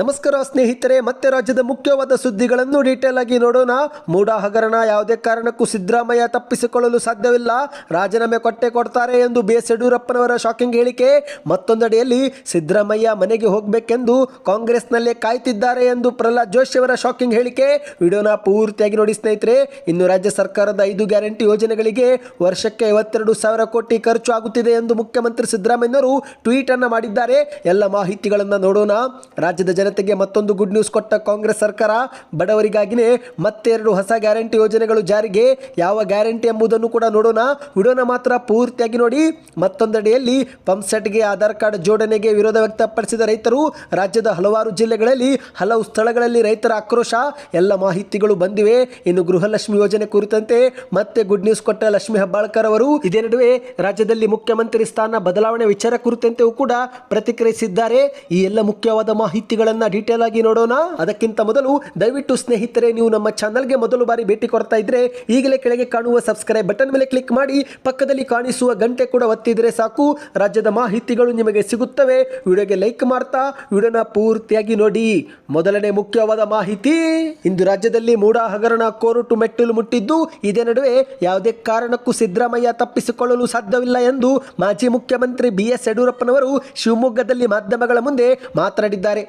ನಮಸ್ಕಾರ ಸ್ನೇಹಿತರೆ, ಮತ್ತೆ ರಾಜ್ಯದ ಮುಖ್ಯವಾದ ಸುದ್ದಿಗಳನ್ನು ಡೀಟೇಲ್ ಆಗಿ ನೋಡೋಣ. ಮೂಡ ಹಗರಣ ಯಾವುದೇ ಕಾರಣಕ್ಕೂ ಸಿದ್ದರಾಮಯ್ಯ ತಪ್ಪಿಸಿಕೊಳ್ಳಲು ಸಾಧ್ಯವಿಲ್ಲ. ರಾಜೀನಾಮೆ ಕೊಟ್ಟೆ ಕೊಡ್ತಾರೆ ಎಂದು ಬಿ ಎಸ್ ಯಡಿಯೂರಪ್ಪನವರ ಶಾಕಿಂಗ್ ಹೇಳಿಕೆ. ಮತ್ತೊಂದೆಡೆಯಲ್ಲಿ ಸಿದ್ದರಾಮಯ್ಯ ಮನೆಗೆ ಹೋಗಬೇಕೆಂದು ಕಾಂಗ್ರೆಸ್ನಲ್ಲೇ ಕಾಯ್ತಿದ್ದಾರೆ ಎಂದು ಪ್ರಹ್ಲಾದ್ ಜೋಶಿ ಅವರ ಶಾಕಿಂಗ್ ಹೇಳಿಕೆ. ವಿಡಿಯೋನ ಪೂರ್ತಿಯಾಗಿ ನೋಡಿ ಸ್ನೇಹಿತರೆ, ಇನ್ನು ರಾಜ್ಯ ಸರ್ಕಾರದ ಐದು ಗ್ಯಾರಂಟಿ ಯೋಜನೆಗಳಿಗೆ ವರ್ಷಕ್ಕೆ ಐವತ್ತೆರಡು ಸಾವಿರ ಕೋಟಿ ಖರ್ಚು ಆಗುತ್ತಿದೆ ಎಂದು ಮುಖ್ಯಮಂತ್ರಿ ಸಿದ್ದರಾಮಯ್ಯನವರು ಟ್ವೀಟ್ ಅನ್ನು ಮಾಡಿದ್ದಾರೆ. ಎಲ್ಲ ಮಾಹಿತಿಗಳನ್ನು ನೋಡೋಣ. ರಾಜ್ಯದ ಜನತೆಗೆ ಮತ್ತೊಂದು ಗುಡ್ ನ್ಯೂಸ್ ಕೊಟ್ಟ ಕಾಂಗ್ರೆಸ್ ಸರ್ಕಾರ, ಬಡವರಿಗಾಗಿನೇ ಮತ್ತೆರಡು ಹೊಸ ಗ್ಯಾರಂಟಿ ಯೋಜನೆಗಳು ಜಾರಿಗೆ. ಯಾವ ಗ್ಯಾರಂಟಿ ಎಂಬುದನ್ನು ಕೂಡ ನೋಡೋಣ. ವಿಡಿಯೋನ ಮಾತ್ರ ಪೂರ್ತಿಯಾಗಿ ನೋಡಿ. ಮತ್ತೊಂದೆಡೆಯಲ್ಲಿ ಪಂಪ್ ಸೆಟ್ಗೆ ಆಧಾರ್ ಕಾರ್ಡ್ ಜೋಡಣೆಗೆ ವಿರೋಧ ವ್ಯಕ್ತಪಡಿಸಿದ ರೈತರು, ರಾಜ್ಯದ ಹಲವಾರು ಜಿಲ್ಲೆಗಳಲ್ಲಿ ಹಲವು ಸ್ಥಳಗಳಲ್ಲಿ ರೈತರ ಆಕ್ರೋಶ, ಎಲ್ಲ ಮಾಹಿತಿಗಳು ಬಂದಿವೆ. ಇನ್ನು ಗೃಹಲಕ್ಷ್ಮಿ ಯೋಜನೆ ಕುರಿತಂತೆ ಮತ್ತೆ ಗುಡ್ ನ್ಯೂಸ್ ಕೊಟ್ಟ ಲಕ್ಷ್ಮಿ ಹೆಬ್ಬಾಳ್ಕರ್ ಅವರು, ಇದೇ ನಡುವೆ ರಾಜ್ಯದಲ್ಲಿ ಮುಖ್ಯಮಂತ್ರಿ ಸ್ಥಾನ ಬದಲಾವಣೆ ವಿಚಾರ ಕುರಿತಂತೆಯೂ ಕೂಡ ಪ್ರತಿಕ್ರಿಯಿಸಿದ್ದಾರೆ. ಈ ಎಲ್ಲ ಮುಖ್ಯವಾದ ಮಾಹಿತಿಗಳನ್ನ ಡೀಟೇಲ್ ಆಗಿ ನೋಡೋಣ. ಅದಕ್ಕಿಂತ ಮೊದಲು ದಯವಿಟ್ಟು ಸ್ನೇಹಿತರೆ, ನೀವು ನಮ್ಮ ಚಾನಲ್ಗೆ ಮೊದಲು ಬಾರಿ ಭೇಟಿ ಕೊಡ್ತಾ ಇದ್ರೆ ಈಗಲೇ ಕೆಳಗೆ ಕಾಣುವ ಸಬ್ಸ್ಕ್ರೈಬ್ ಬಟನ್ ಮೇಲೆ ಕ್ಲಿಕ್ ಮಾಡಿ, ಪಕ್ಕದಲ್ಲಿ ಕಾಣಿಸುವ ಗಂಟೆ ಕೂಡ ಒತ್ತಿದ್ರೆ ಸಾಕು. ರಾಜ್ಯದ ಮಾಹಿತಿಗಳು ನಿಮಗೆ ಸಿಗುತ್ತವೆ. ವಿಡಿಯೋಗೆ ಲೈಕ್ ಮಾಡ್ತಾ, ವಿಡಿಯೋನ ಪೂರ್ತಿಯಾಗಿ ನೋಡಿ. ಮೊದಲನೇ ಮುಖ್ಯವಾದ ಮಾಹಿತಿ, ಇಂದು ರಾಜ್ಯದಲ್ಲಿ ಮೂಡ ಹಗರಣ ಕೋರುಟು ಮೆಟ್ಟಿಲು ಮುಟ್ಟಿದ್ದು, ಇದೇ ನಡುವೆ ಯಾವುದೇ ಕಾರಣಕ್ಕೂ ಸಿದ್ದರಾಮಯ್ಯ ತಪ್ಪಿಸಿಕೊಳ್ಳಲು ಸಾಧ್ಯವಿಲ್ಲ ಎಂದು ಮಾಜಿ ಮುಖ್ಯಮಂತ್ರಿ ಬಿ ಎಸ್ ಯಡಿಯೂರಪ್ಪನವರು ಶಿವಮೊಗ್ಗದಲ್ಲಿ ಮಾಧ್ಯಮಗಳ ಮುಂದೆ ಮಾತನಾಡಿದ್ದಾರೆ.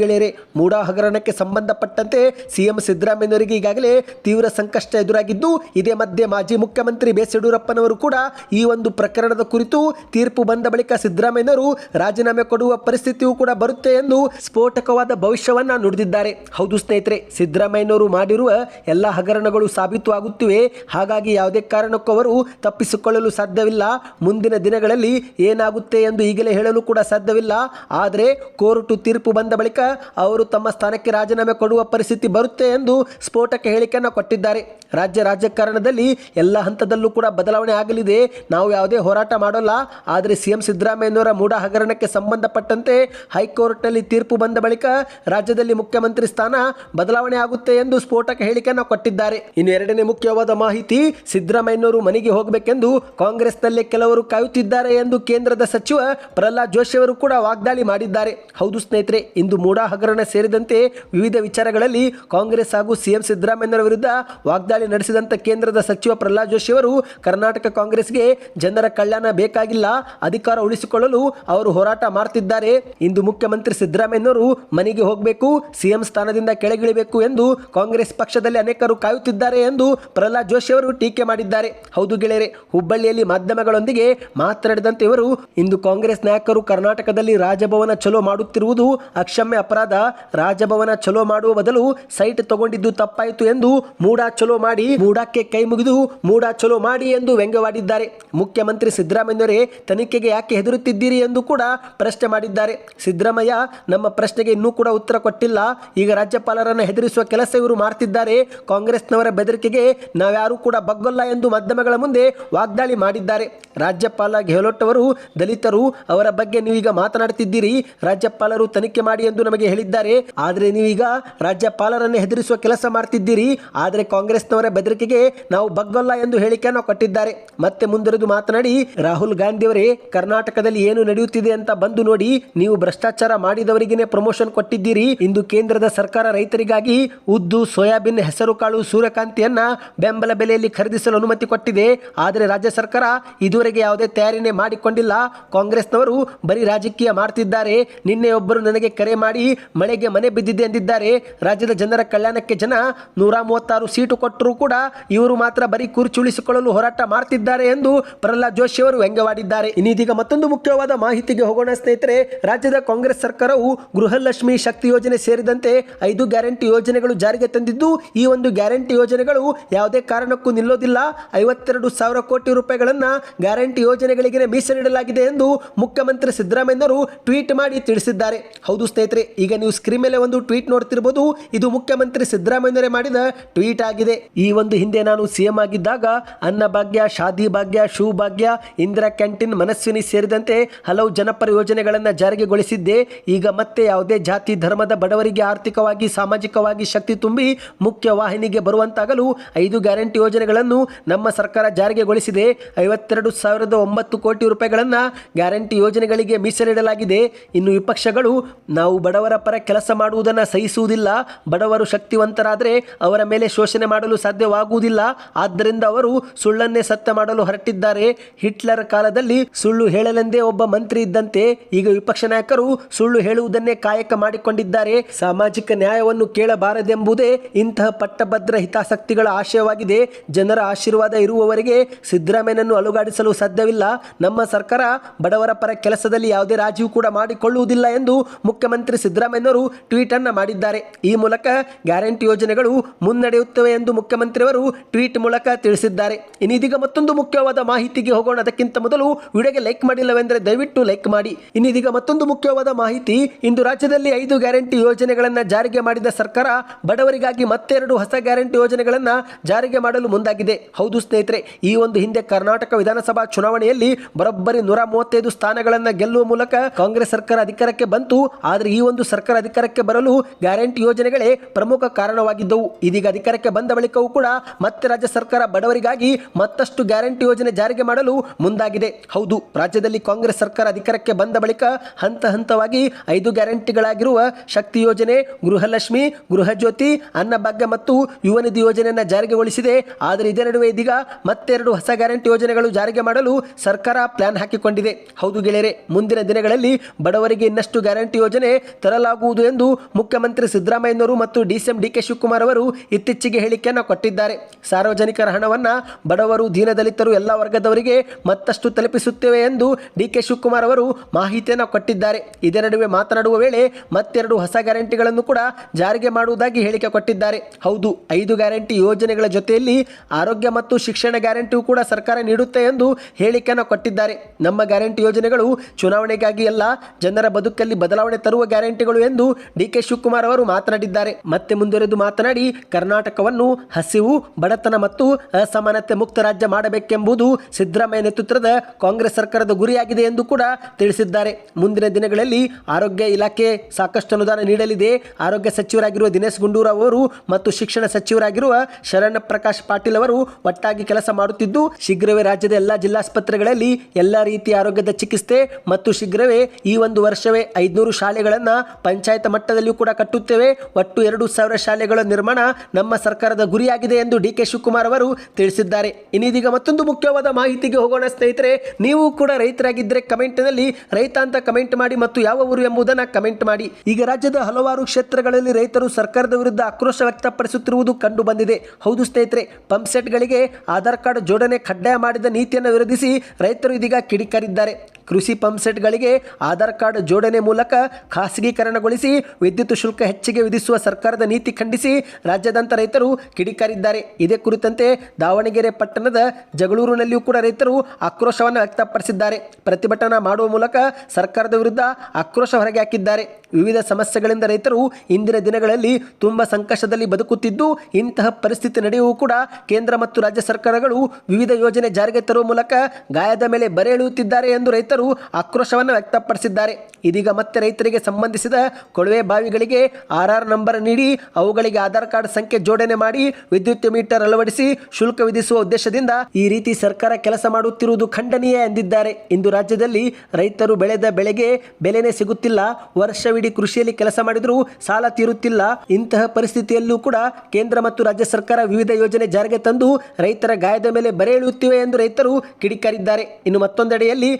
ಗೆಳೆಯರೆ ಮೂಡ ಹಗರಣಕ್ಕೆ ಸಂಬಂಧಪಟ್ಟಂತೆ ಸಿಎಂ ಸಿದ್ದರಾಮಯ್ಯನವರಿಗೆ ಈಗಾಗಲೇ ತೀವ್ರ ಸಂಕಷ್ಟ ಎದುರಾಗಿದ್ದು, ಇದೇ ಮಧ್ಯೆ ಮಾಜಿ ಮುಖ್ಯಮಂತ್ರಿ ಬಿ ಎಸ್ ಯಡಿಯೂರಪ್ಪನವರು ಕೂಡ ಈ ಒಂದು ಪ್ರಕರಣದ ಕುರಿತು ತೀರ್ಪು ಬಂದ ಬಳಿಕ ಸಿದ್ದರಾಮಯ್ಯನವರು ರಾಜೀನಾಮೆ ಕೊಡುವ ಪರಿಸ್ಥಿತಿಯೂ ಕೂಡ ಬರುತ್ತೆ ಎಂದು ಸ್ಫೋಟಕವಾದ ಭವಿಷ್ಯವನ್ನ ನುಡಿದಿದ್ದಾರೆ. ಹೌದು ಸ್ನೇಹಿತರೆ, ಸಿದ್ದರಾಮಯ್ಯನವರು ಮಾಡಿರುವ ಎಲ್ಲ ಹಗರಣಗಳು ಸಾಬೀತು ಆಗುತ್ತಿವೆ ಹಾಗಾಗಿ ಯಾವುದೇ ಕಾರಣಕ್ಕೂ ಅವರು ತಪ್ಪಿಸಿಕೊಳ್ಳಲು ಸಾಧ್ಯವಿಲ್ಲ. ಮುಂದಿನ ದಿನಗಳಲ್ಲಿ ಏನಾಗುತ್ತೆ ಎಂದು ಈಗಲೇ ಹೇಳಲು ಕೂಡ ಸಾಧ್ಯವಿಲ್ಲ. ಆದರೆ ಕೋರ್ಟು ತೀರ್ಪು ಬಂದ ಬಳಿಕ ಅವರು ತಮ್ಮ ಸ್ಥಾನಕ್ಕೆ ರಾಜೀನಾಮೆ ಕೊಡುವ ಪರಿಸ್ಥಿತಿ ಬರುತ್ತೆ ಎಂದು ಸ್ಫೋಟಕ ಹೇಳಿಕೆಯನ್ನು ಕೊಟ್ಟಿದ್ದಾರೆ. ರಾಜ್ಯ ರಾಜಕಾರಣದಲ್ಲಿ ಎಲ್ಲ ಹಂತದಲ್ಲೂ ಕೂಡ ಬದಲಾವಣೆ ಆಗಲಿದೆ. ನಾವು ಯಾವುದೇ ಹೋರಾಟ ಮಾಡೋಲ್ಲ. ಆದರೆ ಸಿಎಂ ಸಿದ್ದರಾಮಯ್ಯನವರ ಮೂಢ ಹಗರಣಕ್ಕೆ ಸಂಬಂಧಪಟ್ಟಂತೆ ಹೈಕೋರ್ಟ್ನಲ್ಲಿ ತೀರ್ಪು ಬಂದ ಬಳಿಕ ರಾಜ್ಯದಲ್ಲಿ ಮುಖ್ಯಮಂತ್ರಿ ಸ್ಥಾನ ಬದಲಾವಣೆ ಆಗುತ್ತೆ ಎಂದು ಸ್ಫೋಟಕ ಹೇಳಿಕೆಯನ್ನು ಕೊಟ್ಟಿದ್ದಾರೆ. ಇನ್ನು ಎರಡನೇ ಮುಖ್ಯವಾದ ಮಾಹಿತಿ, ಸಿದ್ದರಾಮಯ್ಯನವರು ಮನೆಗೆ ಹೋಗಬೇಕೆಂದು ಕಾಂಗ್ರೆಸ್ನಲ್ಲಿ ಕೆಲವರು ಕಾಯುತ್ತಿದ್ದಾರೆ ಎಂದು ಕೇಂದ್ರದ ಸಚಿವ ಪ್ರಹ್ಲಾದ್ ಜೋಶಿ ಅವರು ಕೂಡ ವಾಗ್ದಾಳಿ ಮಾಡಿದ್ದಾರೆ. ಹೌದು ಸ್ನೇಹಿತರೆ ಇಂದು ಮೂಡಾ ಹಗರಣ ಸೇರಿದಂತೆ ವಿವಿಧ ವಿಚಾರಗಳಲ್ಲಿ ಕಾಂಗ್ರೆಸ್ ಹಾಗೂ ಸಿಎಂ ಸಿದ್ದರಾಮಯ್ಯನವರ ವಿರುದ್ಧ ವಾಗ್ದಾಳಿ ನಡೆಸಿದಂತ ಕೇಂದ್ರದ ಸಚಿವ ಪ್ರಹ್ಲಾದ್ ಜೋಶಿ ಅವರು ಕರ್ನಾಟಕ ಕಾಂಗ್ರೆಸ್ಗೆ ಜನರ ಕಲ್ಯಾಣ ಬೇಕಾಗಿಲ್ಲ, ಅಧಿಕಾರ ಉಳಿಸಿಕೊಳ್ಳಲು ಅವರು ಹೋರಾಟ ಮಾಡ್ತಿದ್ದಾರೆ. ಇಂದು ಮುಖ್ಯಮಂತ್ರಿ ಸಿದ್ದರಾಮಯ್ಯನವರು ಮನೆಗೆ ಹೋಗಬೇಕು, ಸಿಎಂ ಸ್ಥಾನದಿಂದ ಕೆಳಗಿಳಿಬೇಕು ಎಂದು ಕಾಂಗ್ರೆಸ್ ಪಕ್ಷದಲ್ಲಿ ಅನೇಕರು ಕಾಯುತ್ತಿದ್ದಾರೆ ಎಂದು ಪ್ರಹ್ಲಾದ್ ಜೋಶಿ ಅವರು ಟೀಕೆ ಮಾಡಿದ್ದಾರೆ. ಹೌದು ಗೆಳೆಯರೆ, ಹುಬ್ಬಳ್ಳಿಯಲ್ಲಿ ಮಾಧ್ಯಮಗಳೊಂದಿಗೆ ಮಾತನಾಡಿದಂತೆ ಇವರು, ಇಂದು ಕಾಂಗ್ರೆಸ್ ನಾಯಕರು ಕರ್ನಾಟಕದಲ್ಲಿ ರಾಜಭವನ ಚಲೋ ಮಾಡುತ್ತಿರುವುದು ಅಕ್ಷಮ್ಯ ಅಪರಾಧ ರಾಜಭವನ ಚಲೋ ಮಾಡುವ ಬದಲು ಸೈಟ್ ತಗೊಂಡಿದ್ದು ತಪ್ಪಾಯಿತು ಎಂದು ಮೂಡಾ ಚಲೋ ಮಾಡಿ ಮೂಡಕ್ಕೆ ಕೈ ಮುಗಿದು ಮೂಡಾ ಚಲೋ ಮಾಡಿ ಎಂದು ವ್ಯಂಗ್ಯವಾಡಿದ್ದಾರೆ. ಮುಖ್ಯಮಂತ್ರಿ ಸಿದ್ದರಾಮಯ್ಯವರೇ ತನಿಖೆಗೆ ಯಾಕೆ ಹೆದರುತ್ತಿದ್ದೀರಿ ಎಂದು ಕೂಡ ಪ್ರಶ್ನೆ ಮಾಡಿದ್ದಾರೆ. ಸಿದ್ದರಾಮಯ್ಯ, ನಮ್ಮ ಪ್ರಶ್ನೆಗೆ ಇನ್ನೂ ಕೂಡ ಉತ್ತರ ಕೊಟ್ಟಿಲ್ಲ. ಈಗ ರಾಜ್ಯಪಾಲರನ್ನು ಹೆದರಿಸುವ ಕೆಲಸ ಇವರು ಮಾಡ್ತಿದ್ದಾರೆ. ಕಾಂಗ್ರೆಸ್ನವರ ಬೆದರಿಕೆಗೆ ನಾವ್ಯಾರೂ ಕೂಡ ಬಗ್ಗಲ್ಲ ಎಂದು ಮಾಧ್ಯಮಗಳ ಮುಂದೆ ವಾಗ್ದಾಳಿ ಮಾಡಿದ್ದಾರೆ. ರಾಜ್ಯಪಾಲ ಗೆಹ್ಲೋಟ್ ಅವರು ದಲಿತರು, ಅವರ ಬಗ್ಗೆ ನೀವೀಗ ಮಾತನಾಡುತ್ತಿದ್ದೀರಿ ರಾಜ್ಯಪಾಲರು ತನಿಖೆ ಮಾಡಿ ಎಂದು ನಮಗೆ ಹೇಳಿದ್ದಾರೆ. ಆದರೆ ನೀವೀಗ ರಾಜ್ಯಪಾಲರನ್ನು ಹೆದರಿಸುವ ಕೆಲಸ ಮಾಡ್ತಿದ್ದೀರಿ. ಆದರೆ ಕಾಂಗ್ರೆಸ್ನವರ ಬೆದರಿಕೆಗೆ ನಾವು ಬಗ್ಗಲ್ಲ ಎಂದು ಹೇಳಿಕೆಯನ್ನು ಕೊಟ್ಟಿದ್ದಾರೆ. ಮತ್ತೆ ಮುಂದುವರೆದು ಮಾತನಾಡಿ, ರಾಹುಲ್ ಗಾಂಧಿ ಅವರೇ ಕರ್ನಾಟಕದಲ್ಲಿ ಏನು ನಡೆಯುತ್ತಿದೆ ಅಂತ ಬಂದು ನೋಡಿ, ನೀವು ಭ್ರಷ್ಟಾಚಾರ ಮಾಡಿದವರಿಗೇನೆ ಪ್ರಮೋಷನ್ ಕೊಟ್ಟಿದ್ದೀರಿ. ಇಂದು ಕೇಂದ್ರದ ಸರ್ಕಾರ ರೈತರಿಗಾಗಿ ಉದ್ದು ಸೋಯಾಬೀನ್, ಹೆಸರುಕಾಳು, ಸೂರ್ಯಕಾಂತಿಯನ್ನ ಬೆಂಬಲ ಬೆಲೆಯಲ್ಲಿ ಖರೀದಿಸಲು ಅನುಮತಿ ಕೊಟ್ಟಿದೆ. ಆದರೆ ರಾಜ್ಯ ಸರ್ಕಾರ ಇದುವರೆಗೆ ಯಾವುದೇ ತಯಾರಿನೇ ಮಾಡಿಕೊಂಡಿಲ್ಲ. ಕಾಂಗ್ರೆಸ್ನವರು ಬರೀ ರಾಜಕೀಯ ಮಾಡ್ತಿದ್ದಾರೆ. ನಿನ್ನೆ ಒಬ್ಬರು ನನಗೆ ಕರೆ ಮಾಡಿ ಮಳೆಗೆ ಮನೆ ಬಿದ್ದಿದೆ ಎಂದಿದ್ದಾರೆ. ರಾಜ್ಯದ ಜನರ ಕಲ್ಯಾಣಕ್ಕೆ ಜನ ನೂರ ಮೂವತ್ತಾರು ಸೀಟು ಕೊಟ್ಟರೂ ಕೂಡ ಇವರು ಮಾತ್ರ ಬರೀ ಕುರ್ಚಿ ಉಳಿಸಿಕೊಳ್ಳಲು ಹೋರಾಟ ಮಾಡ್ತಿದ್ದಾರೆ ಎಂದು ಪ್ರಹ್ಲಾದ್ ಜೋಶಿ ಅವರು ವ್ಯಂಗ್ಯವಾಡಿದ್ದಾರೆ. ಇನ್ನೀಗ ಮತ್ತೊಂದು ಮುಖ್ಯವಾದ ಮಾಹಿತಿಗೆ ಹೋಗೋಣ ಸ್ನೇಹಿತರೆ, ರಾಜ್ಯದ ಕಾಂಗ್ರೆಸ್ ಸರ್ಕಾರವು ಗೃಹಲಕ್ಷ್ಮಿ ಶಕ್ತಿ ಯೋಜನೆ ಸೇರಿದಂತೆ ಐದು ಗ್ಯಾರಂಟಿ ಯೋಜನೆಗಳು ಜಾರಿಗೆ ತಂದಿದ್ದು, ಈ ಒಂದು ಗ್ಯಾರಂಟಿ ಯೋಜನೆಗಳು ಯಾವುದೇ ಕಾರಣಕ್ಕೂ ನಿಲ್ಲೋದಿಲ್ಲ. ಐವತ್ತೆರಡು ಸಾವಿರ ಕೋಟಿ ರೂಪಾಯಿಗಳನ್ನ ಗ್ಯಾರಂಟಿ ಯೋಜನೆಗಳಿಗೆ ಮೀಸಲಿಡಲಾಗಿದೆ ಎಂದು ಮುಖ್ಯಮಂತ್ರಿ ಸಿದ್ದರಾಮಯ್ಯನವರು ಟ್ವೀಟ್ ಮಾಡಿ ತಿಳಿಸಿದ್ದಾರೆ. ಹೌದು ಸ್ನೇಹಿತರೆ ಈಗ ನೀವು ಸ್ಕ್ರೀನ್ ಮೇಲೆ ಒಂದು ಟ್ವೀಟ್ ನೋಡ್ತಿರ್ಬೋದು. ಇದು ಮುಖ್ಯಮಂತ್ರಿ ಸಿದ್ದರಾಮಯ್ಯನವರೇ ಮಾಡಿದ ಟ್ವೀಟ್ ಆಗಿದೆ. ಈ ಒಂದು ಹಿಂದೆ ನಾನು ಸಿಎಂ ಆಗಿದ್ದಾಗ ಅನ್ನಭಾಗ್ಯ ಶಾದಿ ಭಾಗ್ಯ, ಶೂ ಭಾಗ್ಯ, ಇಂದಿರಾ ಕ್ಯಾಂಟೀನ್ ಮನಸ್ವಿನಿ ಸೇರಿದಂತೆ ಹಲವು ಜನಪರ ಯೋಜನೆಗಳನ್ನು ಜಾರಿಗೆಗೊಳಿಸಿದ್ದೆ ಈಗ ಮತ್ತೆ ಯಾವುದೇ ಜಾತಿ, ಧರ್ಮದ ಬಡವರಿಗೆ ಆರ್ಥಿಕವಾಗಿ, ಸಾಮಾಜಿಕವಾಗಿ ಶಕ್ತಿ ತುಂಬಿ ಮುಖ್ಯ ವಾಹಿನಿಗೆ ಬರುವಂತಾಗಲು ಐದು ಗ್ಯಾರಂಟಿ ಯೋಜನೆಗಳನ್ನು ನಮ್ಮ ಸರ್ಕಾರ ಜಾರಿಗೆಗೊಳಿಸಿದೆ ಐವತ್ತೆರಡು ಸಾವಿರದ ಒಂಬತ್ತು ಕೋಟಿ ರೂಪಾಯಿಗಳನ್ನು ಗ್ಯಾರಂಟಿ ಯೋಜನೆಗಳಿಗೆ ಮೀಸಲಿಡಲಾಗಿದೆ. ಇನ್ನು ವಿಪಕ್ಷಗಳು, ನಾವು ಬಡವರ ಪರ ಕೆಲಸ ಮಾಡುವುದನ್ನು ಸಹಿಸುವುದಿಲ್ಲ. ಬಡವರು ಶಕ್ತಿವಂತರಾದರೆ ಅವರ ಮೇಲೆ ಶೋಷಣೆ ಮಾಡಲು ಸಾಧ್ಯವಾಗುವುದಿಲ್ಲ. ಆದ್ದರಿಂದ ಅವರು ಸುಳ್ಳನ್ನೇ ಸತ್ಯ ಮಾಡಲು ಹೊರಟಿದ್ದಾರೆ. ಹಿಟ್ಲರ್ ಕಾಲದಲ್ಲಿ ಸುಳ್ಳು ಹೇಳಲೆಂದೇ ಒಬ್ಬ ಮಂತ್ರಿ ಇದ್ದಂತೆ ಈಗ ವಿಪಕ್ಷ ನಾಯಕರು ಸುಳ್ಳು ಹೇಳುವುದನ್ನೇ ಕಾಯಕ ಮಾಡಿಕೊಂಡಿದ್ದಾರೆ. ಸಾಮಾಜಿಕ ನ್ಯಾಯವನ್ನು ಕೇಳಬಾರದೆಂಬುದೇ ಇಂತಹ ಪಟ್ಟಭದ್ರ ಹಿತಾಸಕ್ತಿಗಳ ಆಶಯವಾಗಿದೆ. ಜನರ ಆಶೀರ್ವಾದ ಇರುವವರೆಗೆ ಸಿದ್ದರಾಮಯ್ಯನನ್ನು ಅಲುಗಾಡಿಸಲು ಸಾಧ್ಯವಿಲ್ಲ. ನಮ್ಮ ಸರ್ಕಾರ ಬಡವರ ಪರ ಕೆಲಸದಲ್ಲಿ ಯಾವುದೇ ರಾಜಿಯೂ ಕೂಡ ಮಾಡಿಕೊಳ್ಳುವುದಿಲ್ಲ ಎಂದು ಮುಖ್ಯಮಂತ್ರಿ ಸಿದ್ದರಾಮಯ್ಯನವರು ಟ್ವೀಟ್ ಅನ್ನ ಮಾಡಿದ್ದಾರೆ. ಈ ಮೂಲಕ ಗ್ಯಾರಂಟಿ ಯೋಜನೆಗಳು ಮುನ್ನಡೆಯುತ್ತವೆ ಎಂದು ಮುಖ್ಯಮಂತ್ರಿಯವರು ಟ್ವೀಟ್ ಮೂಲಕ ತಿಳಿಸಿದ್ದಾರೆ. ಇನ್ನಿದೀಗ ಮತ್ತೊಂದು ಮುಖ್ಯವಾದ ಮಾಹಿತಿಗೆ ಹೋಗೋಣ. ಅದಕ್ಕಿಂತ ಮೊದಲು ವಿಡಿಯೋಗೆ ಲೈಕ್ ಮಾಡಿಲ್ಲವೆಂದರೆ ದಯವಿಟ್ಟು ಲೈಕ್ ಮಾಡಿ. ಇನ್ನಿದೀಗ ಮತ್ತೊಂದು ಮುಖ್ಯವಾದ ಮಾಹಿತಿ. ಇಂದು ರಾಜ್ಯದಲ್ಲಿ ಐದು ಗ್ಯಾರಂಟಿ ಯೋಜನೆಗಳನ್ನು ಜಾರಿಗೆ ಮಾಡಿದ ಸರ್ಕಾರ ಬಡವರಿಗಾಗಿ ಮತ್ತೆರಡು ಹೊಸ ಗ್ಯಾರಂಟಿ ಯೋಜನೆಗಳನ್ನು ಜಾರಿಗೆ ಮಾಡಲು ಮುಂದಾಗಿದೆ. ಹೌದು ಸ್ನೇಹಿತರೆ, ಈ ಒಂದು ಹಿಂದೆ ಕರ್ನಾಟಕ ವಿಧಾನಸಭಾ ಚುನಾವಣೆಯಲ್ಲಿ ಬರೋಬ್ಬರಿ ನೂರ ಮೂವತ್ತೈದು ಸ್ಥಾನಗಳನ್ನು ಗೆಲ್ಲುವ ಮೂಲಕ ಕಾಂಗ್ರೆಸ್ ಸರ್ಕಾರ ಅಧಿಕಾರಕ್ಕೆ ಬಂತು. ಆದರೆ ಈ ಒಂದು ಸರ್ಕಾರ ಅಧಿಕಾರಕ್ಕೆ ಬರಲು ಗ್ಯಾರಂಟಿ ಯೋಜನೆಗಳೇ ಪ್ರಮುಖ ಕಾರಣವಾಗಿದ್ದವು. ಇದೀಗ ಅಧಿಕಾರಕ್ಕೆ ಬಂದ ಬಳಿಕವೂ ಕೂಡ ಮತ್ತೆ ರಾಜ್ಯ ಸರ್ಕಾರ ಬಡವರಿಗಾಗಿ ಮತ್ತಷ್ಟು ಗ್ಯಾರಂಟಿ ಯೋಜನೆ ಜಾರಿಗೆ ಮಾಡಲು ಮುಂದಾಗಿದೆ. ಹೌದು, ರಾಜ್ಯದಲ್ಲಿ ಕಾಂಗ್ರೆಸ್ ಸರ್ಕಾರ ಅಧಿಕಾರಕ್ಕೆ ಬಂದ ಬಳಿಕ ಹಂತ ಹಂತವಾಗಿ ಐದು ಗ್ಯಾರಂಟಿಗಳಾಗಿರುವ ಶಕ್ತಿ ಯೋಜನೆ, ಗೃಹಲಕ್ಷ್ಮಿ, ಗೃಹಜ್ಯೋತಿ, ಅನ್ನಭಾಗ್ಯ ಮತ್ತು ಯುವ ನಿಧಿ ಯೋಜನೆಯನ್ನು ಜಾರಿಗೆಗೊಳಿಸಿದೆ ಆದರೆ ಇದೇ ನಡುವೆ ಇದೀಗ ಮತ್ತೆರಡು ಹೊಸ ಗ್ಯಾರಂಟಿ ಯೋಜನೆಗಳು ಜಾರಿಗೆ ಮಾಡಲು ಸರ್ಕಾರ ಪ್ಲಾನ್ ಹಾಕಿಕೊಂಡಿದೆ. ಹೌದು ಗೆಳೆಯರೆ, ಮುಂದಿನ ದಿನಗಳಲ್ಲಿ ಬಡವರಿಗೆ ಇನ್ನಷ್ಟು ಗ್ಯಾರಂಟಿ ಯೋಜನೆ ತರಲಾಗುವುದು ಎಂದು ಮುಖ್ಯಮಂತ್ರಿ ಸಿದ್ದರಾಮಯ್ಯನವರು ಮತ್ತು ಡಿಸಿಎಂ ಡಿಕೆ ಶಿವಕುಮಾರ್ ಅವರು ಇತ್ತೀಚೆಗೆ ಹೇಳಿಕೆಯನ್ನು ಕೊಟ್ಟಿದ್ದಾರೆ. ಸಾರ್ವಜನಿಕರ ಹಣವನ್ನು ಬಡವರು, ದೀನದಲಿತರು ಎಲ್ಲ ವರ್ಗದವರಿಗೆ ಮತ್ತಷ್ಟು ತಲುಪಿಸುತ್ತೇವೆ ಎಂದು ಡಿಕೆ ಶಿವಕುಮಾರ್ ಅವರು ಮಾಹಿತಿಯನ್ನು ಕೊಟ್ಟಿದ್ದಾರೆ. ಇದೇ ನಡುವೆ ಮಾತನಾಡುವ ವೇಳೆ ಮತ್ತೆರಡು ಹೊಸ ಗ್ಯಾರಂಟಿಗಳನ್ನು ಕೂಡ ಜಾರಿಗೆ ಮಾಡುವುದಾಗಿ ಹೇಳಿಕೆ ಕೊಟ್ಟಿದ್ದಾರೆ. ಹೌದು, ಐದು ಗ್ಯಾರಂಟಿ ಯೋಜನೆಗಳ ಜೊತೆಯಲ್ಲಿ ಆರೋಗ್ಯ ಮತ್ತು ಶಿಕ್ಷಣ ಗ್ಯಾರಂಟಿಯೂ ಕೂಡ ಸರ್ಕಾರ ನೀಡುತ್ತೆ ಎಂದು ಹೇಳಿಕೆಯನ್ನು ಕೊಟ್ಟಿದ್ದಾರೆ. ನಮ್ಮ ಗ್ಯಾರಂಟಿ ಯೋಜನೆಗಳು ಚುನಾವಣೆಗಾಗಿ ಅಲ್ಲ, ಜನರ ಬದುಕಲ್ಲಿ ಬದಲಾವಣೆ ತರುವ ಗ್ಯಾರಂಟಿಗಳು ಎಂದು ಡಿ ಕೆ ಶಿವಕುಮಾರ್ ಅವರು ಮಾತನಾಡಿದ್ದಾರೆ. ಮತ್ತೆ ಮುಂದುವರೆದು ಮಾತನಾಡಿ, ಕರ್ನಾಟಕವನ್ನು ಹಸಿವು, ಬಡತನ ಮತ್ತು ಅಸಮಾನತೆ ಮುಕ್ತ ರಾಜ್ಯ ಮಾಡಬೇಕೆಂಬುದು ಸಿದ್ದರಾಮಯ್ಯ ನೇತೃತ್ವದ ಕಾಂಗ್ರೆಸ್ ಸರ್ಕಾರದ ಗುರಿಯಾಗಿದೆ ಎಂದು ಕೂಡ ತಿಳಿಸಿದ್ದಾರೆ. ಮುಂದಿನ ದಿನಗಳಲ್ಲಿ ಆರೋಗ್ಯ ಇಲಾಖೆ ಸಾಕಷ್ಟು ಅನುದಾನ ನೀಡಲಿದೆ. ಆರೋಗ್ಯ ಸಚಿವರಾಗಿರುವ ದಿನೇಶ್ ಗುಂಡೂರಾವ್ ಅವರು ಮತ್ತು ಶಿಕ್ಷಣ ಸಚಿವರಾಗಿರುವ ಶರಣ ಪ್ರಕಾಶ್ ಪಾಟೀಲ್ ಅವರು ಒಟ್ಟಾಗಿ ಕೆಲಸ ಮಾಡುತ್ತಿದ್ದು, ಶೀಘ್ರವೇ ರಾಜ್ಯದ ಎಲ್ಲಾ ಜಿಲ್ಲಾಸ್ಪತ್ರೆಗಳಲ್ಲಿ ಎಲ್ಲ ರೀತಿಯ ಆರೋಗ್ಯದ ಚಿಕಿತ್ಸೆ ಮತ್ತು ಶೀಘ್ರವೇ ಈ ಒಂದು ವರ್ಷವೇ ಐದುನೂರು ಶಾಲೆಗಳನ್ನು ಪಂಚಾಯತ್ ಮಟ್ಟದಲ್ಲಿಯೂ ಕೂಡ ಕಟ್ಟುತ್ತೇವೆ. ಒಟ್ಟು ಎರಡು ಸಾವಿರ ಶಾಲೆಗಳ ನಿರ್ಮಾಣ ನಮ್ಮ ಸರ್ಕಾರದ ಗುರಿಯಾಗಿದೆ ಎಂದು ಡಿ ಕೆ ಶಿವಕುಮಾರ್ ಅವರು ತಿಳಿಸಿದ್ದಾರೆ. ಇನ್ನಿದೀಗ ಮತ್ತೊಂದು ಮುಖ್ಯವಾದ ಮಾಹಿತಿಗೆ ಹೋಗೋಣ ಸ್ನೇಹಿತರೆ, ನೀವು ಕೂಡ ರೈತರಾಗಿದ್ದರೆ ಕಮೆಂಟ್ನಲ್ಲಿ ರೈತ ಅಂತ ಕಮೆಂಟ್ ಮಾಡಿ ಮತ್ತು ಯಾವ ಊರು ಎಂಬುದನ್ನು ಕಮೆಂಟ್ ಮಾಡಿ. ಈಗ ರಾಜ್ಯದ ಹಲವಾರು ಕ್ಷೇತ್ರಗಳಲ್ಲಿ ರೈತರು ಸರ್ಕಾರದ ವಿರುದ್ಧ ಆಕ್ರೋಶ ವ್ಯಕ್ತಪಡಿಸುತ್ತಿರುವುದು ಕಂಡು ಬಂದಿದೆ. ಹೌದು ಸ್ನೇಹಿತರೆ, ಪಂಪ್ ಸೆಟ್ಗಳಿಗೆ ಆಧಾರ್ ಕಾರ್ಡ್ ಜೋಡಣೆ ಕಡ್ಡಾಯ ಮಾಡಿದ ನೀತಿಯನ್ನು ವಿರೋಧಿಸಿ ರೈತರು ಇದೀಗ ಕಿಡಿಕಾರಿದ್ದಾರೆ. ಕೃಷಿ ಪಂಪ್ ಸೆಟ್ಗಳಿಗೆ ಆಧಾರ್ ಕಾರ್ಡ್ ಜೋಡಣೆ ಮೂಲಕ ಖಾಸಗೀಕರಣಗೊಳಿಸಿ ವಿದ್ಯುತ್ ಶುಲ್ಕ ಹೆಚ್ಚಿಗೆ ವಿಧಿಸುವ ಸರ್ಕಾರದ ನೀತಿ ಖಂಡಿಸಿ ರಾಜ್ಯದಂತ ರೈತರು ಕಿಡಿಕಾರಿದ್ದಾರೆ. ಇದೇ ಕುರಿತಂತೆ ದಾವಣಗೆರೆ ಪಟ್ಟಣದ ಜಗಳೂರಿನಲ್ಲಿಯೂ ಕೂಡ ರೈತರು ಆಕ್ರೋಶವನ್ನು ವ್ಯಕ್ತಪಡಿಸಿದ್ದಾರೆ. ಪ್ರತಿಭಟನಾ ಮಾಡುವ ಮೂಲಕ ಸರ್ಕಾರದ ವಿರುದ್ಧ ಆಕ್ರೋಶ ಹೊರಗೆ ಹಾಕಿದ್ದಾರೆ. ವಿವಿಧ ಸಮಸ್ಯೆಗಳಿಂದ ರೈತರು ಇಂದಿನ ದಿನಗಳಲ್ಲಿ ತುಂಬ ಸಂಕಷ್ಟದಲ್ಲಿ ಬದುಕುತ್ತಿದ್ದು, ಇಂತಹ ಪರಿಸ್ಥಿತಿ ನಡೆಯುವ ಕೂಡ ಕೇಂದ್ರ ಮತ್ತು ರಾಜ್ಯ ಸರ್ಕಾರಗಳು ವಿವಿಧ ಯೋಜನೆ ಜಾರಿಗೆ ತರುವ ಮೂಲಕ ಗಾಯದ ಮೇಲೆ ಬರೆ ಎಳೆಯುತ್ತಿದ್ದಾರೆ ಎಂದು ರೈತರು ಆಕ್ರೋಶವನ್ನು ವ್ಯಕ್ತಪಡಿಸಿದ್ದಾರೆ. ಇದೀಗ ಮತ್ತೆ ರೈತರಿಗೆ ಸಂಬಂಧಿಸಿದ ಕೊಳವೆ ಬಾವಿಗಳಿಗೆ ಆರ್ ಆರ್ ನಂಬರ್ ನೀಡಿ ಅವುಗಳಿಗೆ ಆಧಾರ್ ಕಾರ್ಡ್ ಸಂಖ್ಯೆ ಜೋಡಣೆ ಮಾಡಿ ವಿದ್ಯುತ್ ಮೀಟರ್ ಅಳವಡಿಸಿ ಶುಲ್ಕ ವಿಧಿಸುವ ಉದ್ದೇಶದಿಂದ ಈ ರೀತಿ ಸರ್ಕಾರ ಕೆಲಸ ಮಾಡುತ್ತಿರುವುದು ಖಂಡನೀಯ ಎಂದಿದ್ದಾರೆ. ಇಂದು ರಾಜ್ಯದಲ್ಲಿ ರೈತರು ಬೆಳೆದ ಬೆಳೆಗೆ ಬೆಲೆನೇ ಸಿಗುತ್ತಿಲ್ಲ. ವರ್ಷವಿಡೀ ಕೃಷಿಯಲ್ಲಿ ಕೆಲಸ ಮಾಡಿದರೂ ಸಾಲ ತೀರುತ್ತಿಲ್ಲ. ಇಂತಹ ಪರಿಸ್ಥಿತಿಯಲ್ಲೂ ಕೂಡ ಕೇಂದ್ರ ಮತ್ತು ರಾಜ್ಯ ಸರ್ಕಾರ ವಿವಿಧ ಯೋಜನೆ ಜಾರಿಗೆ ತಂದು ರೈತರ ಗಾಯದ ಮೇಲೆ ಬರೆ ಎಂದು ರೈತರು ಕಿಡಿಕಾರಿದ್ದಾರೆ. ಇನ್ನು ಮತ್ತೊಂದೆಡೆಯಲ್ಲಿ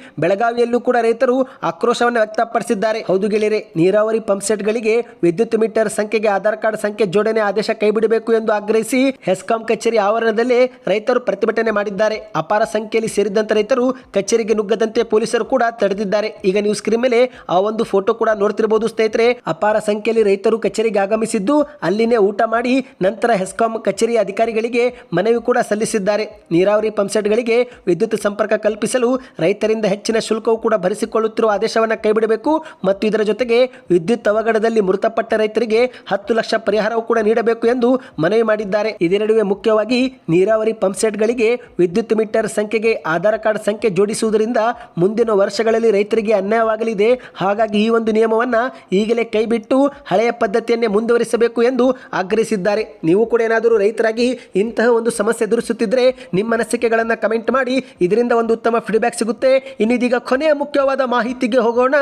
ಬೆಳಗಾವಿಯಲ್ಲೂ ಕೂಡ ರೈತರು ಆಕ್ರೋಶವನ್ನು ವ್ಯಕ್ತಪಡಿಸಿದ್ದಾರೆ. ಹೌದು ಗೆಳೆಯರೆ, ನೀರಾವರಿ ಪಂಪ್ ಸೆಟ್ಗಳಿಗೆ ವಿದ್ಯುತ್ ಮೀಟರ್ ಸಂಖ್ಯೆಗೆ ಆಧಾರ್ ಕಾರ್ಡ್ ಸಂಖ್ಯೆ ಜೋಡಣೆ ಆದೇಶ ಕೈಬಿಡಬೇಕು ಎಂದು ಆಗ್ರಹಿಸಿ ಹೆಸ್ಕಾಂ ಕಚೇರಿ ಆವರಣದಲ್ಲಿ ರೈತರು ಪ್ರತಿಭಟನೆ ಮಾಡಿದ್ದಾರೆ. ಅಪಾರ ಸಂಖ್ಯೆಯಲ್ಲಿ ಸೇರಿದಂತೆ ರೈತರು ಕಚೇರಿಗೆ ನುಗ್ಗದಂತೆ ಪೊಲೀಸರು ಕೂಡ ತಡೆದಿದ್ದಾರೆ. ಈಗ ನೀವು ಸ್ಕ್ರೀನ್ ಮೇಲೆ ಆ ಒಂದು ಫೋಟೋ ಕೂಡ ನೋಡ್ತಿರಬಹುದು ಸ್ನೇಹಿತರೆ. ಅಪಾರ ಸಂಖ್ಯೆಯಲ್ಲಿ ರೈತರು ಕಚೇರಿಗೆ ಆಗಮಿಸಿದ್ದು, ಅಲ್ಲಿನೇ ಊಟ ಮಾಡಿ ನಂತರ ಹೆಸ್ಕಾಂ ಕಚೇರಿ ಅಧಿಕಾರಿಗಳಿಗೆ ಮನವಿ ಕೂಡ ಸಲ್ಲಿಸಿದ್ದಾರೆ. ನೀರಾವರಿ ಪಂಪ್ಸೆಟ್ಗಳಿಗೆ ವಿದ್ಯುತ್ ಸಂಪರ್ಕ ಕಲ್ಪಿಸಲು ರೈತರಿಂದ ಹೆಚ್ಚಿನ ಶುಲ್ಕವು ಕೂಡ ಭರಿಸಿಕೊಳ್ಳುತ್ತಿರುವ ಆದೇಶವನ್ನು ಕೈಬಿಡಬೇಕು ಮತ್ತು ಇದರ ಜೊತೆಗೆ ವಿದ್ಯುತ್ ಅವಘಡದಲ್ಲಿ ಮೃತಪಟ್ಟ ರೈತರಿಗೆ ಹತ್ತು ಲಕ್ಷ ಪರಿಹಾರವು ಕೂಡ ನೀಡಬೇಕು ಎಂದು ಮನವಿ ಮಾಡಿದ್ದಾರೆ. ಇದೇ ನಡುವೆ ಮುಖ್ಯವಾಗಿ ನೀರಾವರಿ ಪಂಪ್ಸೆಟ್ಗಳಿಗೆ ವಿದ್ಯುತ್ ಮೀಟರ್ ಸಂಖ್ಯೆಗೆ ಆಧಾರ್ ಕಾರ್ಡ್ ಸಂಖ್ಯೆ ಜೋಡಿಸುವುದರಿಂದ ಮುಂದಿನ ವರ್ಷಗಳಲ್ಲಿ ರೈತರಿಗೆ ಅನ್ಯಾಯವಾಗಲಿದೆ. ಹಾಗಾಗಿ ಈ ಒಂದು ನಿಯಮವನ್ನ ಈಗಲೇ ಕೈಬಿಟ್ಟು ಹಳೆಯ ಪದ್ಧತಿಯನ್ನೇ ಮುಂದುವರಿಸಬೇಕು ಎಂದು ಆಗ್ರಹಿಸಿದ್ದಾರೆ. ನೀವು ಕೂಡ ಏನಾದರೂ ರೈತರಾಗಿ ಇಂತಹ ಒಂದು ಸಮಸ್ಯೆ ಎದುರಿಸುತ್ತಿದ್ದರೆ ನಿಮ್ಮ ಅನಿಸಿಕೆಗಳನ್ನು ಕಮೆಂಟ್ ಮಾಡಿ. ಇದರಿಂದ ಒಂದು ಉತ್ತಮ ಫೀಡ್ಬ್ಯಾಕ್ ಸಿಗುತ್ತೆ. ಇನ್ನಿದೀಗ ಕೊನೆಯ ಮುಖ್ಯವಾದ ಮಾಹಿತಿಗೆ ಹೋಗೋಣ.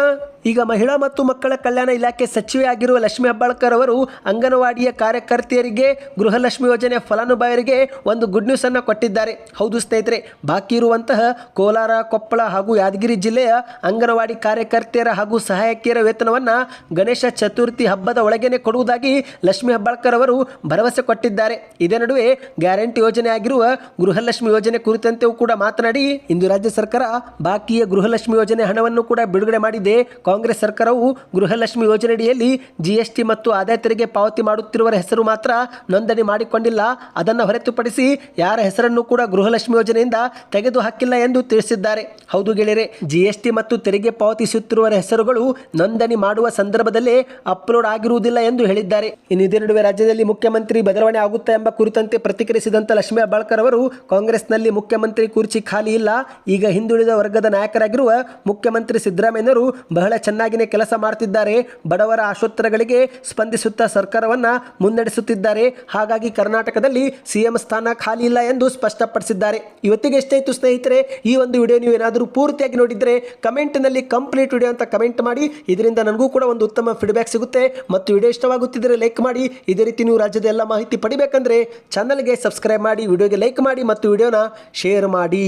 ಈಗ ಮಹಿಳಾ ಮತ್ತು ಮಕ್ಕಳ ಕಲ್ಯಾಣ ಇಲಾಖೆ ಸಚಿವೆ ಆಗಿರುವ ಲಕ್ಷ್ಮಿ ಹೆಬ್ಬಾಳ್ಕರ್ ಅವರು ಅಂಗನವಾಡಿಯ ಕಾರ್ಯಕರ್ತೆಯರಿಗೆ ಗೃಹಲಕ್ಷ್ಮಿ ಯೋಜನೆ ಫಲಾನುಭವಿಯರಿಗೆ ಒಂದು ಗುಡ್ ನ್ಯೂಸ್ ಅನ್ನು ಕೊಟ್ಟಿದ್ದಾರೆ. ಹೌದು ಸ್ನೇಹಿತರೆ, ಬಾಕಿ ಇರುವಂತಹ ಕೋಲಾರ, ಕೊಪ್ಪಳ ಹಾಗೂ ಯಾದಗಿರಿ ಜಿಲ್ಲೆಯ ಅಂಗನವಾಡಿ ಕಾರ್ಯಕರ್ತೆಯರ ಹಾಗೂ ಸಹಾಯಕಿಯರ ವೇತನವನ್ನು ಗಣೇಶ ಚತುರ್ಥಿ ಹಬ್ಬದ ಒಳಗೇನೆ ಕೊಡುವುದಾಗಿ ಲಕ್ಷ್ಮಿ ಹೆಬ್ಬಾಳ್ಕರ್ ಅವರು ಭರವಸೆ ಕೊಟ್ಟಿದ್ದಾರೆ. ಇದೇ ನಡುವೆ ಗ್ಯಾರಂಟಿ ಯೋಜನೆ ಆಗಿರುವ ಗೃಹಲಕ್ಷ್ಮಿ ಯೋಜನೆ ಕುರಿತಂತೆಯೂ ಕೂಡ ಮಾತನಾಡಿ, ಇಂದು ರಾಜ್ಯ ಸರ್ಕಾರ ಬಾಕಿಯ ಗೃಹಲಕ್ಷ್ಮಿ ಯೋಜನೆ ಹಣವನ್ನು ಕೂಡ ಬಿಡುಗಡೆ ಮಾಡಿದೆ. ಕಾಂಗ್ರೆಸ್ ಸರ್ಕಾರವು ಗೃಹಲಕ್ಷ್ಮಿ ಯೋಜನೆಯಡಿಯಲ್ಲಿ ಜಿಎಸ್ಟಿ ಮತ್ತು ಆದಾಯ ತೆರಿಗೆ ಪಾವತಿ ಮಾಡುತ್ತಿರುವ ಹೆಸರು ಮಾತ್ರ ನೋಂದಣಿ ಮಾಡಿಕೊಂಡಿಲ್ಲ. ಅದನ್ನು ಹೊರತುಪಡಿಸಿ ಯಾರ ಹೆಸರನ್ನು ಕೂಡ ಗೃಹಲಕ್ಷ್ಮಿ ಯೋಜನೆಯಿಂದ ತೆಗೆದು ಹಾಕಿಲ್ಲ ಎಂದು ತಿಳಿಸಿದ್ದಾರೆ. ಹೌದು ಗೆಳೆಯರೆ, ಜಿಎಸ್ಟಿ ಮತ್ತು ತೆರಿಗೆ ಪಾವತಿಸುತ್ತಿರುವ ಹೆಸರುಗಳು ನೋಂದಣಿ ಮಾಡುವ ಸಂದರ್ಭದಲ್ಲೇ ಅಪ್ಲೋಡ್ ಆಗಿರುವುದಿಲ್ಲ ಎಂದು ಹೇಳಿದ್ದಾರೆ. ಇನ್ನು ಇದೇ ನಡುವೆ ರಾಜ್ಯದಲ್ಲಿ ಮುಖ್ಯಮಂತ್ರಿ ಬದಲಾವಣೆ ಆಗುತ್ತಾ ಎಂಬ ಕುರಿತಂತೆ ಪ್ರತಿಕ್ರಿಯಿಸಿದಂತ ಲಕ್ಷ್ಮೀ ಹೆಬ್ಬಾಳ್ಕರ್ ಅವರು, ಕಾಂಗ್ರೆಸ್ನಲ್ಲಿ ಮುಖ್ಯಮಂತ್ರಿ ಕುರ್ಚಿ ಖಾಲಿ ಇಲ್ಲ. ಈಗ ಹಿಂದುಳಿದ ವರ್ಗದ ನಾಯಕರಾಗಿರುವ ಮುಖ್ಯಮಂತ್ರಿ ಸಿದ್ದರಾಮಯ್ಯನವರು ಬಹಳ ಚೆನ್ನಾಗಿನೇ ಕೆಲಸ ಮಾಡ್ತಿದ್ದಾರೆ. ಬಡವರ ಆಶೋತ್ತರಗಳಿಗೆ ಸ್ಪಂದಿಸುತ್ತಾ ಸರ್ಕಾರವನ್ನ ಮುನ್ನಡೆಸುತ್ತಿದ್ದಾರೆ. ಹಾಗಾಗಿ ಕರ್ನಾಟಕದಲ್ಲಿ ಸಿಎಂ ಸ್ಥಾನ ಖಾಲಿ ಇಲ್ಲ ಎಂದು ಸ್ಪಷ್ಟಪಡಿಸಿದ್ದಾರೆ. ಇವತ್ತಿಗೆ ಎಷ್ಟಾಯಿತು ಸ್ನೇಹಿತರೆ, ಈ ಒಂದು ವಿಡಿಯೋ ನೀವು ಏನಾದರೂ ಪೂರ್ತಿಯಾಗಿ ನೋಡಿದ್ರೆ ಕಮೆಂಟ್ನಲ್ಲಿ ಕಂಪ್ಲೀಟ್ ವಿಡಿಯೋ ಅಂತ ಕಮೆಂಟ್ ಮಾಡಿ. ಇದರಿಂದ ನನಗೂ ಕೂಡ ಒಂದು ಉತ್ತಮ ಫೀಡ್ಬ್ಯಾಕ್ ಸಿಗುತ್ತೆ. ಮತ್ತು ವಿಡಿಯೋ ಇಷ್ಟವಾಗುತ್ತಿದ್ದರೆ ಲೈಕ್ ಮಾಡಿ. ಇದೇ ರೀತಿ ನೀವು ರಾಜ್ಯದ ಎಲ್ಲ ಮಾಹಿತಿ ಪಡಿಬೇಕಂದ್ರೆ ಚಾನಲ್ಗೆ ಸಬ್ಸ್ಕ್ರೈಬ್ ಮಾಡಿ, ವಿಡಿಯೋಗೆ ಲೈಕ್ ಮಾಡಿ ಮತ್ತು ವಿಡಿಯೋನ ಶೇರ್ ಮಾಡಿ.